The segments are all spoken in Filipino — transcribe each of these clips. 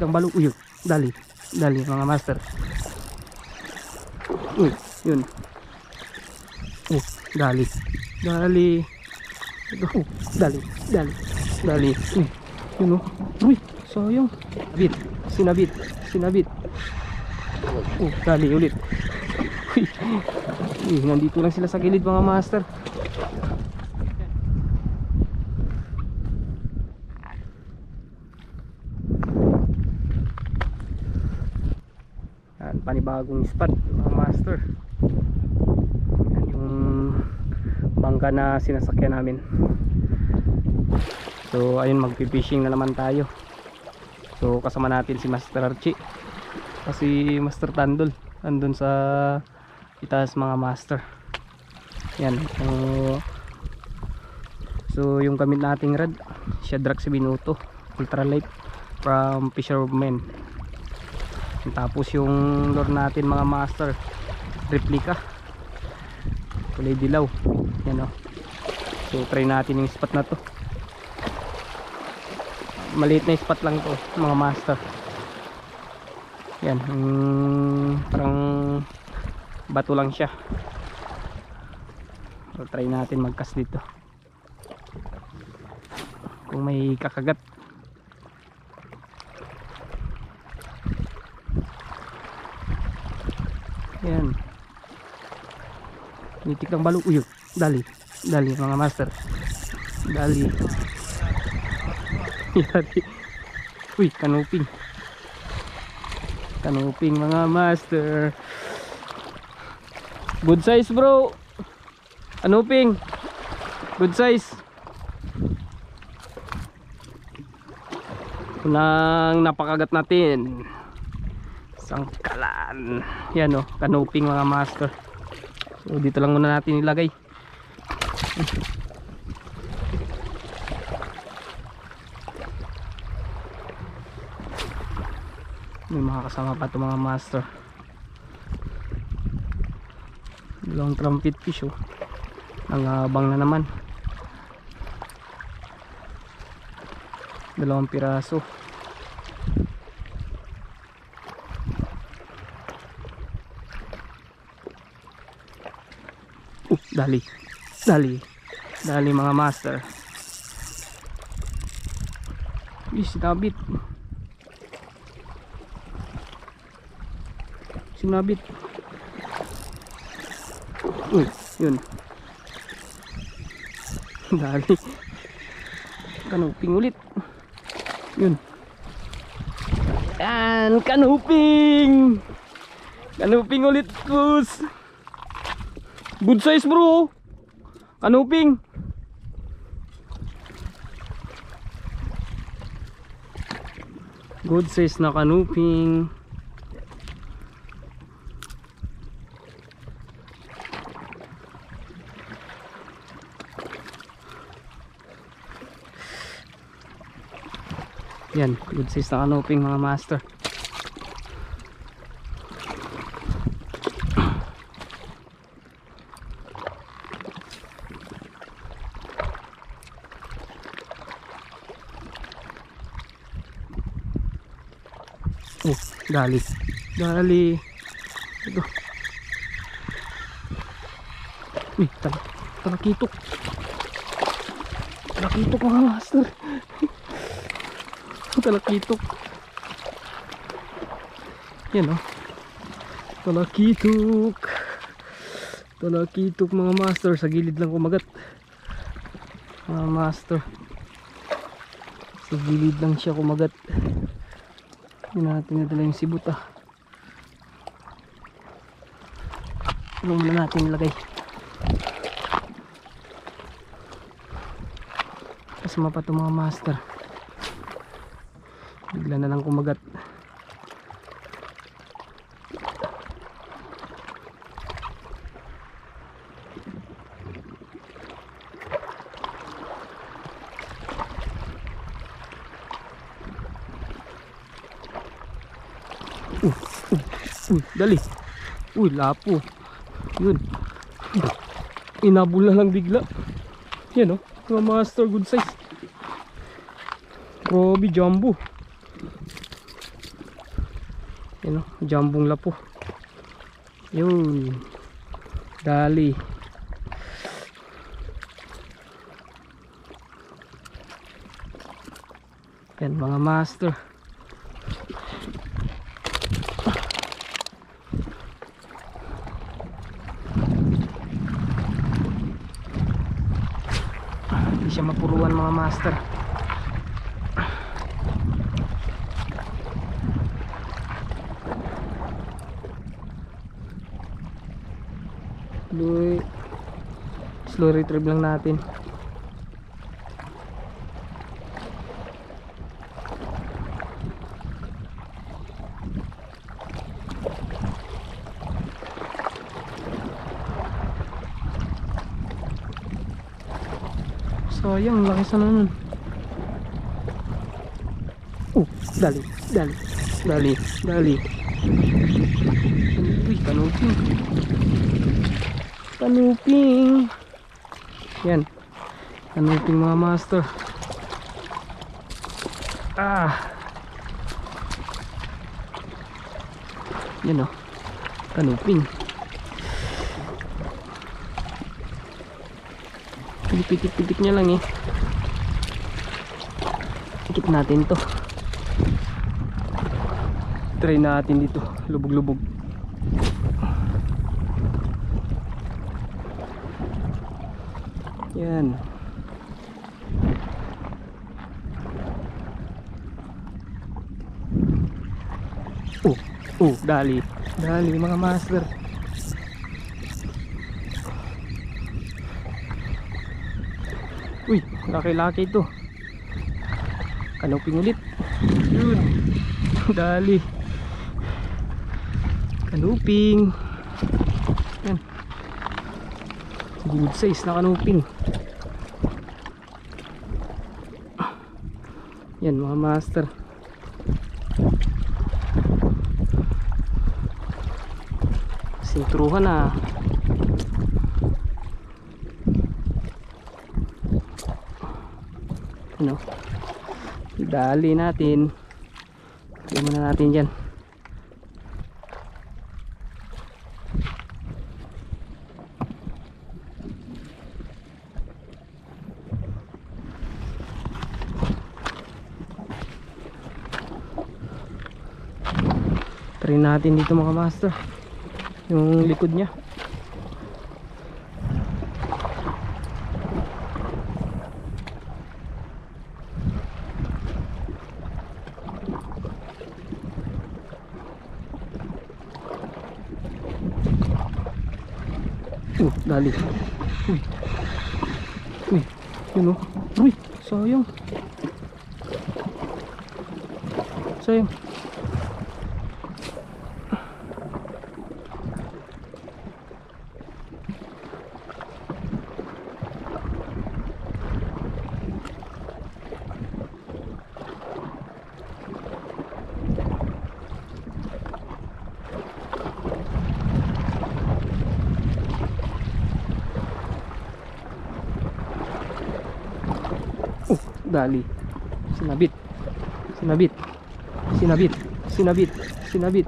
Ang balo. Uy, dali. Dali mga master. Uy, yun. Oh, dali. Dali. Oh, dali. Dali. Dali. Uy, yun oh. Uy, sayang. Sinabit. Sinabit. Sinabit. Oh, dali ulit. Uy, uy, nandito lang sila sa gilid mga master. Yan, panibagong spot mga master. Yan yung bangka na sinasakyan namin. So ayun magpi-fishing na naman tayo. So kasama natin si Master Archie. Kasi Master Tandol andun sa itaas mga master. Yan. So, so yung gamit nating rad, Shadrax Binuto ultralight from Fisherman. Tapos yung lure natin mga master replica kulay dilaw. Yan o so try natin yung spot na to. Maliit na spot lang to mga master. Yan mm, parang bato lang siya. So try natin magkas dito. Kung may kakagat Yan. Nitik ng balo. Uy, dali. Dali mga master. Dali. Dali. Uy, kanuping. Kanuping mga master. Good size bro. Kanuping. Good size. Unang napakagat natin sangkalan yan o, canoping mga master. So dito lang muna natin ilagay. May mga kasama pa ito mga master. Dalawang trumpet fish oh. Nangabang na naman. Dalawang piraso Uh, dali. Dali. Dali mga master. Uy, sinabit. Sinabit. Uy, yun. Dali. Kanuping ulit. Yun. Yan, kanuping. Kanuping ulit, kus. Good size bro. Kanuping. Good size na kanuping. Yan, good size na kanuping mga master. Oh, dali. Dali. Ito. Uy, tal talakitok. Talakitok mga master. talakitok. Yan oh. Talakitok. Talakitok mga master. Sa gilid lang kumagat. Mga master. Sa gilid lang siya kumagat. Hindi natin nadala yung sibut ah. Ano muna natin ilagay. Kasama pa ito mga master. Bigla na lang kumagat. Uy, dali. Uy, lapo. Yun. Inabol na lang bigla. Yan oh. Mga master good size. Grabe jumbo. Yun o, jambong lapo. Yun. Dali. Yan mga master. Siya mapuruan mga master. Slow, retrieve lang natin. Sayang, laki sana nun. Oh, dali, dali, dali, dali. Uy, kanuping. Kanuping. Yan. Kanuping mga master. Ah. Yan o. Kanuping. Pitik-pitik niya lang eh. Tikip natin to. Try natin dito. Lubog-lubog. Yan. Oh, oh, dali. Dali mga master. Uy, laki-laki ito. Kanuping ulit. Yun. Dali. Kanuping. Yan. Good size na kanuping. Yan mga master. Sintruhan na. Ano? Dali natin. Lagyan muna natin dyan. Try natin dito mga master. Yung likod niya. Uh, dali. Uy. Uy, yun o. Uy, sayang. Sayang. Oh, dali. Sinabit. Sinabit. Sinabit. Sinabit. Sinabit.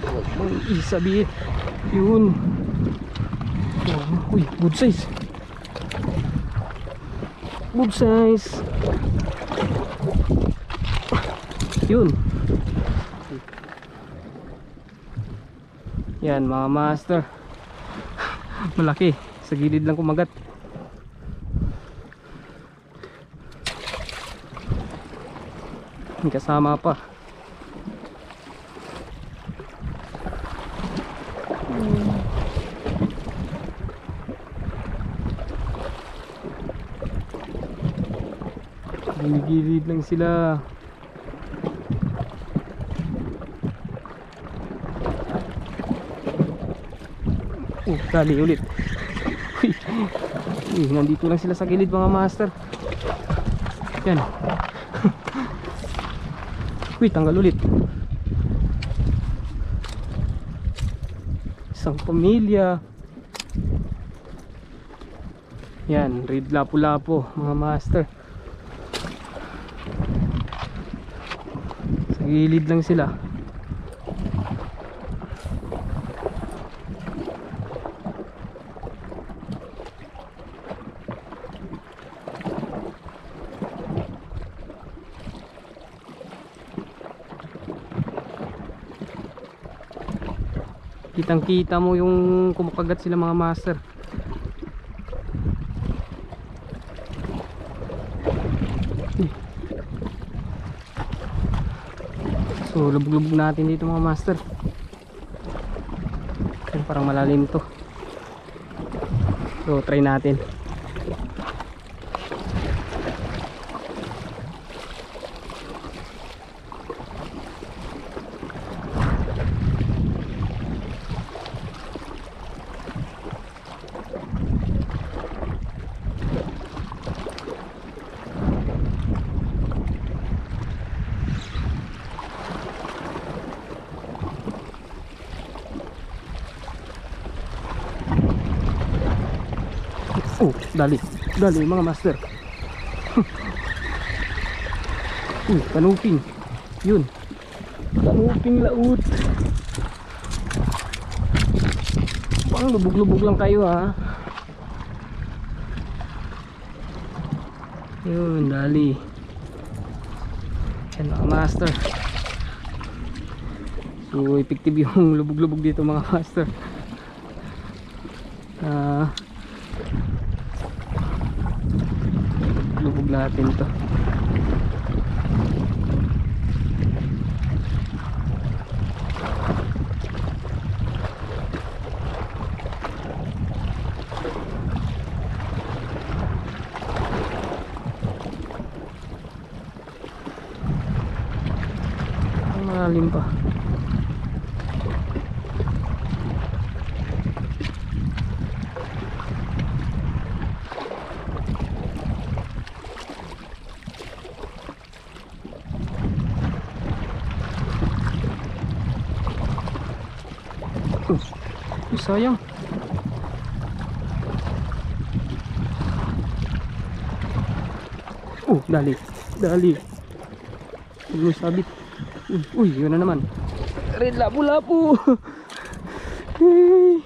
Huwag mong isabi. Yun. Uy, good size. Good size. Yun. Yan mga master. Malaki. Sa gilid lang kumagat. May kasama pa. Gilid lang sila. Oh, dali ulit. Uy. Uy, nandito lang sila sa gilid mga master. Yan. Uy, tanggal ulit. Isang pamilya. Yan, red lapu-lapo, mga master. Sa gilid lang sila. Kitang kita mo yung kumakagat sila mga master. So lubog-lubog natin dito mga master. Parang malalim to. So try natin. Oh, dali. Dali mga master. Uy, kanuping. Yun. Kanuping laut. Pang lubog-lubog lang kayo ha. Yun, dali. Yan mga master. So, effective yung lubog-lubog dito mga master. Ah, lubog natin to. Malalim pa sayang Oh, dali. Dali. Huwag mo sabit. Uy, yun na naman. Red lapu-lapu. Hey.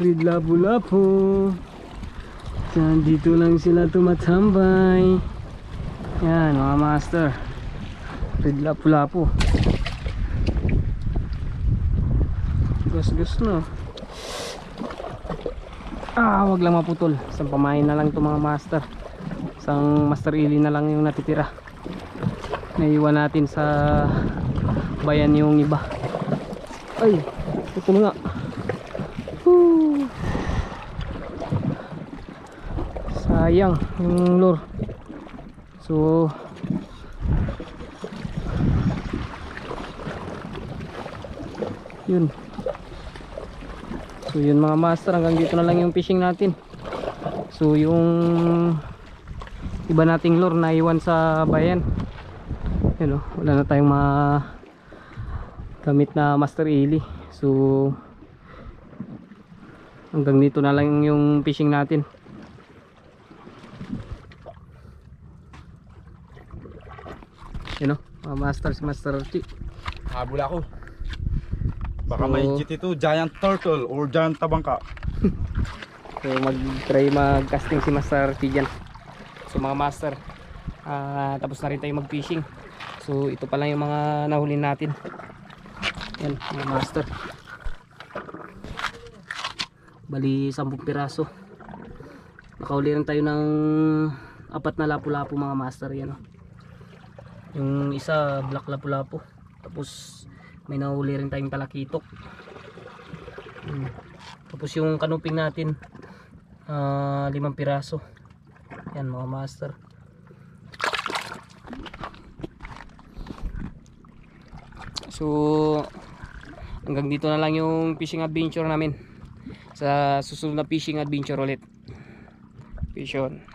Red lapu-lapu. Dito lang sila tumatambay. Yan, mga master. Red lapu-lapu. Gus-gus no. Ah, wag lang maputol. Isang pamain na lang to mga master. Isang master ili na lang yung natitira. Naiwan natin sa bayan yung iba. Ay, ito na nga. Whew. Sayang yung lure. So, yun. So yun mga master hanggang dito na lang yung fishing natin. So yung iba nating lure na iwan sa bayan. Yun oh, wala na tayong mga gamit na master ili. So hanggang dito na lang yung fishing natin. Yun oh, mga master si Master Chi. Habol ako. Baka So- may cheat ito, giant turtle or giant tabangka. So mag-try mag-casting si Master T dyan. So mga master, ah, tapos na rin tayo mag-fishing. So ito pa lang yung mga nahuli natin. Yan, mga master. Bali 10 piraso. Nakahuli rin tayo ng apat na lapu-lapu mga master yan. oh. Yung isa black lapu-lapu. Tapos may nahuli rin tayong talakitok. Hmm. Tapos yung kanuping natin ah, limang piraso. Yan mga master. So hanggang dito na lang yung fishing adventure namin. Sa susunod na fishing adventure ulit. Fish on.